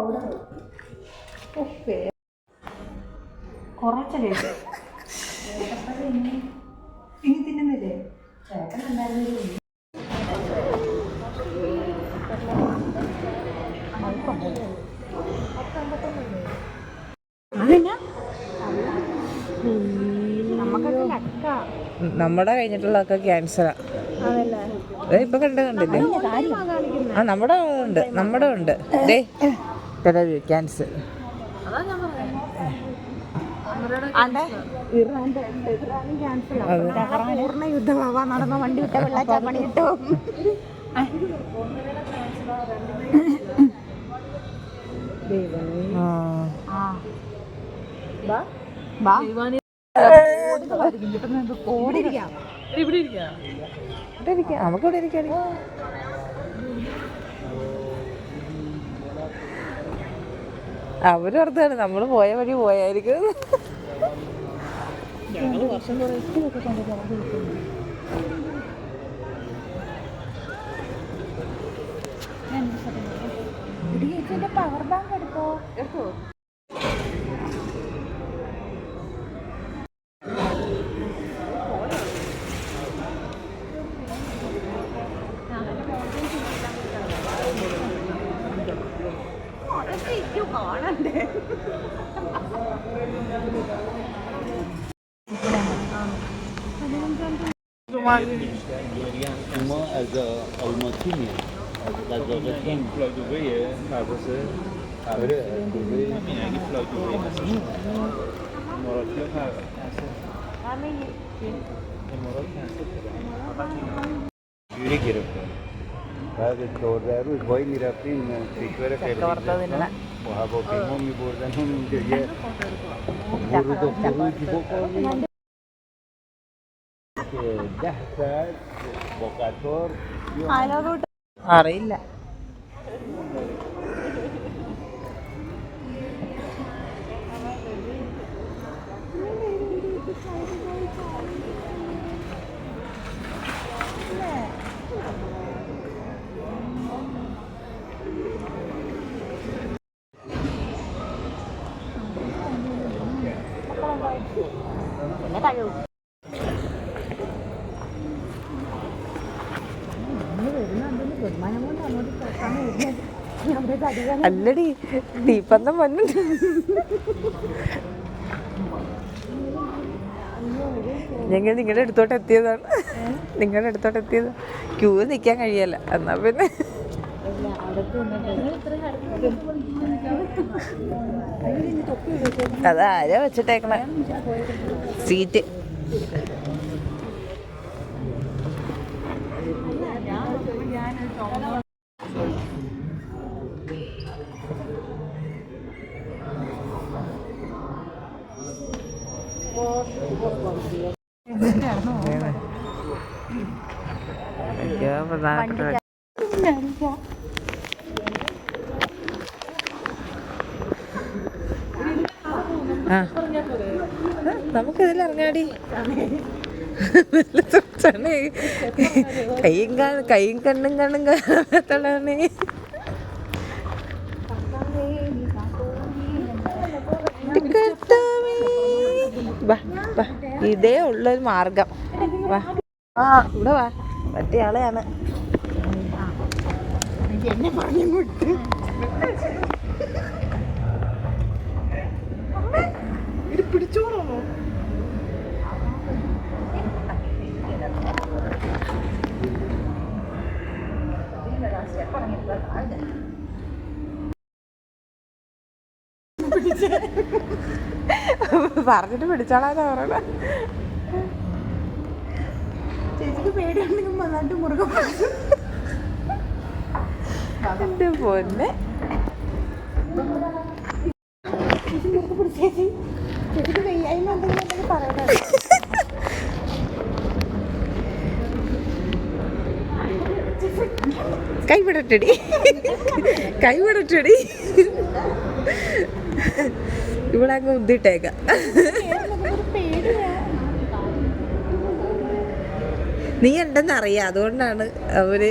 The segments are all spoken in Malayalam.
ബ്യൂട്ടി കുറച്ചല്ലേ? ഇനി തിന്നുന്നില്ലേ? നമ്മുടെ കഴിഞ്ഞിട്ടുള്ളതൊക്കെ ക്യാൻസറാ ഇപ്പൊ കണ്ട കണ്ടില്ലേ? ആ നമ്മുടെ ഉണ്ട് നമ്മുടെ ഉണ്ട്. ദേ. ഇറാനും ക്യാൻസൽ. പൂർണ യുദ്ധമാവാ നടന്ന വണ്ടി വിട്ട കിട്ടും. കോടിരിക്കാം ഇവിടെ ഇരിക്കാം. നമുക്ക് ഇവിടെ ഇരിക്കാം. അവരോർത്താണ് നമ്മൾ പോയ വഴി പോയായിരിക്കും. പവർ ബാങ്ക് എടുത്തോ? എടുത്തോ? കാണണ്ടേ. Morocco boy ni rapin fikre വറുത്തതിനുള്ള Wah, bawa hum dia. Buru tu buru di bokol ni. Dahsyat, bokator, അറിയില്ല അല്ലടി തീപ്പന്തം വന്നിട്ട് ഞങ്ങൾ നിങ്ങളുടെ അടുത്തോട്ട് എത്തിയതാണ്. നിങ്ങളുടെ അടുത്തോട്ട് എത്തിയത്. ക്യൂ നിൽക്കാൻ കഴിയല്ല. എന്നാ പിന്നെ. അതാരാ വെച്ചിട്ടേക്കണേ? സീറ്റ്. അയ്യോ, പ്രധാനപ്പെട്ട നമുക്കിതിൽ ഇറങ്ങാടി ചണേ. കൈയും കാണും കൈയും കണ്ണും കണ്ണും കാണാത്തതാണ്. ഇതേ ഉള്ളൊരു മാർഗം. വാ. ആ ഇവിടെ വാ. മറ്റേ ആളെയാണ് എന്നെ പിടിച്ചോളോ പറഞ്ഞിട്ട് പിടിച്ചോളാന്നാ പറയണ ചേച്ചിക്ക് പേടിയുണ്ടെങ്കിൽ വന്നിട്ട് മുറുകെ. എന്റെ പൊന്നെ. ചേച്ചി ചേച്ചിക്ക് വയ്യായ്മ എന്തെങ്കിലും ഉണ്ടെങ്കിൽ പറയണേ. കൈവിടട്ടടി. കൈവിടട്ടടി. ഇവിടെ അങ്ങ് ഉദ്ദിട്ടേക്ക. നീ ഉണ്ടെന്ന് അറിയാം. അതുകൊണ്ടാണ് അവർ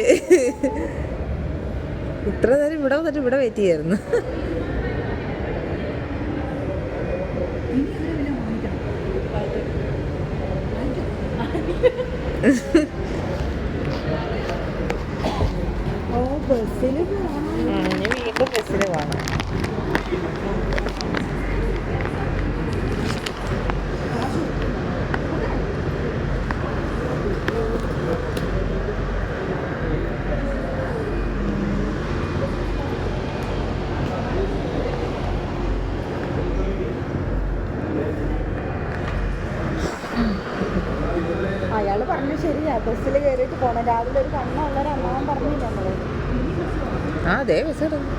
ഇത്ര നേരം ഇവിടെ വന്നിട്ട് ഇവിടെ വെയിറ്റ് ചെയ്യായിരുന്നു. ഓ ബസ്സിൽ ഇനി വീണ്ടും ബസ്സിന് പോകണം അയാൾ പറഞ്ഞു ശരിയാ. ബസ്സിൽ കയറിയിട്ട് പോണം. രാവിലെ ഒരു കണ്ണുള്ള ഒരു അമ്മാവൻ പറഞ്ഞില്ല നമ്മൾ? ആ അതെ ബസ് കിടന്നു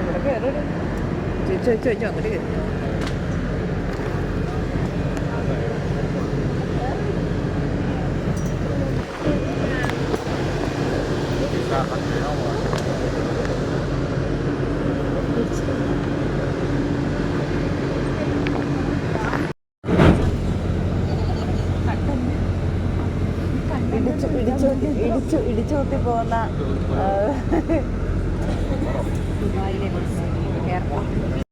ഇവിടെ കയറി ചോദിച്ചു ചോദിച്ചു അങ്ങോട്ട് കയറി ഇടിച്ചു ഇടിച്ചു പോകുന്ന ദുബായിലെ എയർപോർട്ട്